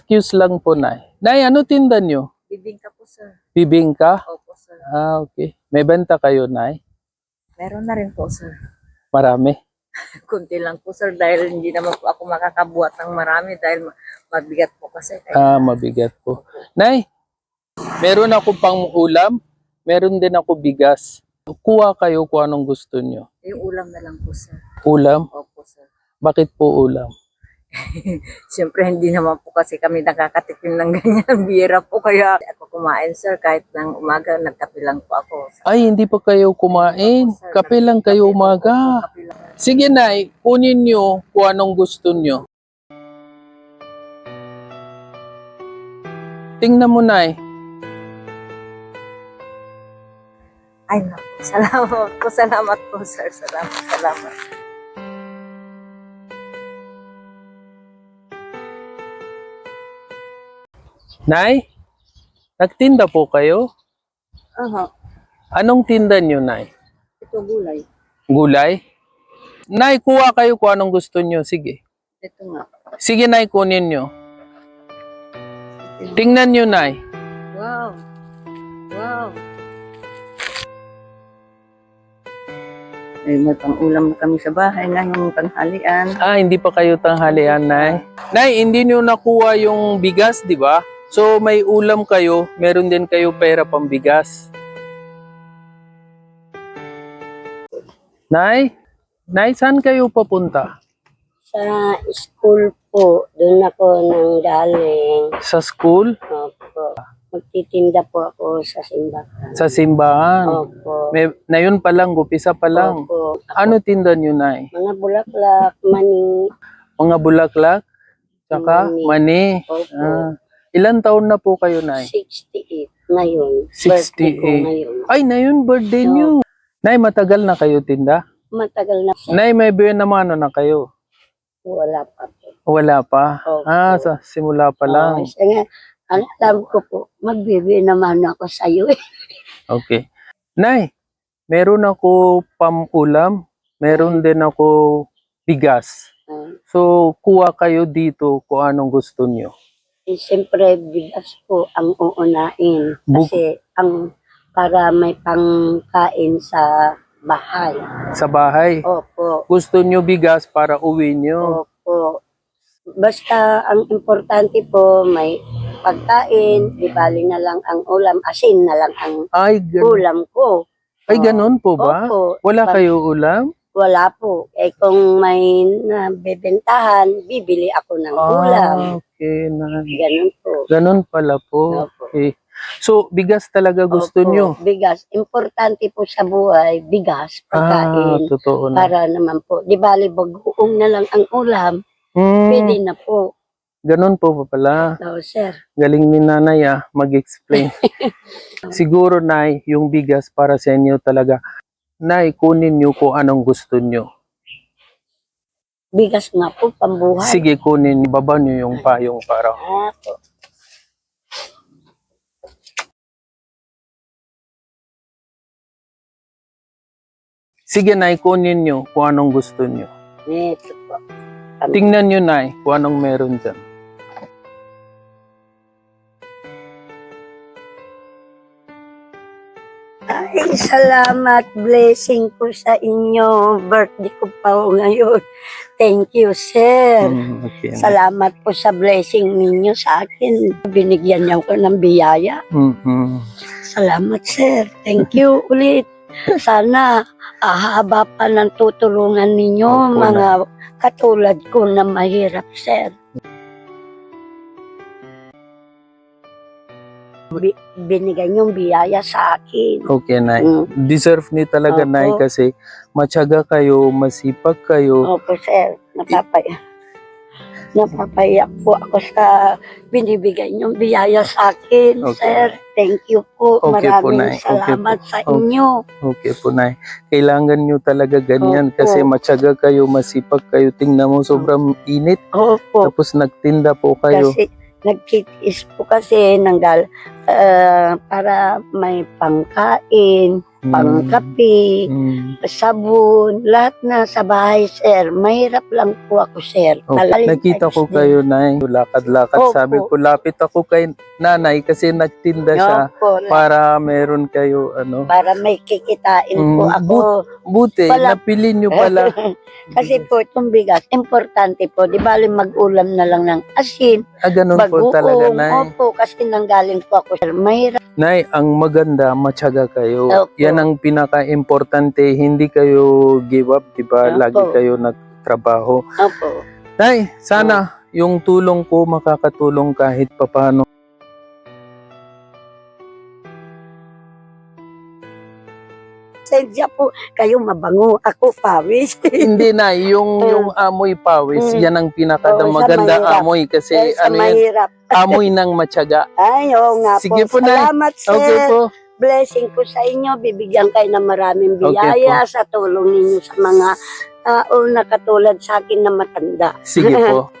Excuse lang po, Nay. Nay, ano tinda nyo? Bibingka po, sir. Bibingka? Opo, sir. Ah, okay. May benta kayo, Nay? Meron na rin po, sir. Marami. Kunti lang po, sir, dahil hindi naman po ako makakabuhat ng marami dahil ma- mabigat po kasi. Kaya, Ah, mabigat po. Nay, meron ako pang ulam. Meron din ako bigas. Kuha kayo kung anong gusto nyo. yung ulam na lang po, sir. Ulam? Opo, sir. Bakit po ulam? Siyempre, hindi naman po kasi kami nakakatikim ng ganyan. Bira po, kaya ako kumain, sir. Kahit ng umaga, nagkape lang po ako. Ay, hindi pa kayo kumain. Kape lang kayo umaga. Kape lang. Sige, Nay. Kunin nyo kung anong gusto nyo. Tingnan mo, Nay. Ay, naku. Salamat po, salamat po, sir. Salamat, salamat. Nay, nagtinda po kayo? Aha, Anong tinda nyo, Nay? ito gulay. Gulay? Nay, kuha kayo kung anong gusto nyo. Sige. Ito nga. Sige, Nay, kunin nyo. Tingnan nyo, Nay. Wow. Wow. Ay, may pang-ulam na kami sa bahay ngayong tanghalian. Ah, hindi pa kayo tanghalian, Nay. Nay, hindi nyo nakuha yung bigas, di ba? So, may ulam kayo, meron din kayo pera pambigas. Nay, Nay, saan kayo papunta? Sa school po, doon ako nang galing. Sa school? Opo. Magtitinda po ako sa simbahan. Sa simbahan? Opo. May, na yun pa lang, gupisa pa lang. Opo. Ano tinda nyo, Nay? Mga bulaklak, mani. Mga bulaklak? Tsaka Mani. mani? Opo. Ah, ilan taon na po kayo, Nay? 68 ngayon. 68. Birthday ko ngayon. Ay, na yun, birthday No. nyo. Nay, matagal na kayo tinda? Matagal na po. Nay, may buwan naman na kayo? Wala pa po. Wala pa? Opo. Ah, sa simula pa lang. Oh, nga, ang alam ko po, magbibi naman ako sa iyo. eh. Okay. Nay, meron ako pamulam, meron din ako bigas. Ah, So, kuha kayo dito kung anong gusto nyo. Eh, Siyempre, bigas po ang uunain. Buk- Kasi ang para may pangkain sa bahay. Sa bahay, Opo. gusto nyo bigas para uwi nyo. Opo. Basta ang importante po may pagkain, di bali na lang ang ulam, asin na lang ang Ay, gan- ulam ko. ay ganun po ba? Opo. Wala Pag- kayo ulam? Wala po. Eh kung may nabebentahan, bibili ako ng ulam. Ah, Na. Ganun po. Ganun pala po. Opo. Okay. So, bigas talaga gusto Opo, nyo? Bigas. Importante po sa buhay, bigas, Ah, pagkain. totoo na. para naman po, di bali bagoong na lang ang ulam, Hmm, pwede na po. ganun po pa pala. So, sir. Galing ni nanay ah, mag-explain. Siguro, Nay, yung bigas para sa inyo talaga. Nay, kunin nyo kung anong gusto nyo. Bigas nga po, pambuhay. Sige, kunin. Baba nyo yung payong para. Ah, po. Sige, Nay, kunin nyo kung anong gusto nyo. Ito po. Tingnan nyo, Nay, kung anong meron dyan. Ay, salamat. Blessing ko sa inyo. Birthday ko pa ho ngayon. Thank you, sir. Hmm, okay. Salamat po sa blessing ninyo sa akin. Binigyan niyo ko ng biyaya. Mhm. Salamat, sir. Thank you ulit. Sana ahaba pa ng tutulungan ninyo, Opo, mga katulad ko na mahirap, sir. Bi- binigay niyong biyaya sa akin. Okay, Nay. Mm. Deserve ni talaga, Opo. Nay, kasi matyaga kayo, masipag kayo. Opo, sir. Napapaya. Napapayak po ako sa binibigay niyong biyaya sa akin, Okay. sir. Thank you po. Okay po, Maraming Nay. Okay salamat po. sa Okay. inyo. Okay po, Nay. Kailangan nyo talaga ganyan Opo. kasi matyaga kayo, masipag kayo. Tingnan mo, sobrang init. Opo. Tapos nagtinda po kayo. Kasi nagtitis po kasi ng dal, ah, para may pangkain. Mm. pangkape, Mm. sabon, lahat na sa bahay, sir. Mahirap lang po ako, sir. Oh, nakita ko kayo, Nay. Lakad-lakad. Opo. Sabi ko, lapit ako kay nanay kasi nagtinda siya la- para meron kayo, ano. para may kikitain po Mm, ako. Buti, Wala. napili nyo pala. Kasi po itong bigas, importante po. Di bali mag-ulam na lang ng asin, Ah, ganun po bagoong. talaga, Nay. Opo, kasi nanggaling po ako. Sir, mahirap. Nay, ang maganda, matyaga kayo. Opo. Yan ang pinaka-importante. Hindi kayo give up, di ba? Opo. Lagi kayo nagtrabaho. Opo. Nay, sana yung tulong ko makakatulong kahit papano. Sensya po, kayo mabango. Ako pawis. Hindi na, yung, yung amoy pawis, Mm. yan ang pinaka Oo, sa maganda mahirap. amoy kasi Dahil sa ano yan, amoy ng matyaga. Ay, oo nga Sige po, po. Nay. Salamat, sir. Okay po. Blessing po sa inyo. Bibigyan kayo ng maraming Okay biyaya sa tulong ninyo sa mga tao na katulad sa akin na matanda. Sige po.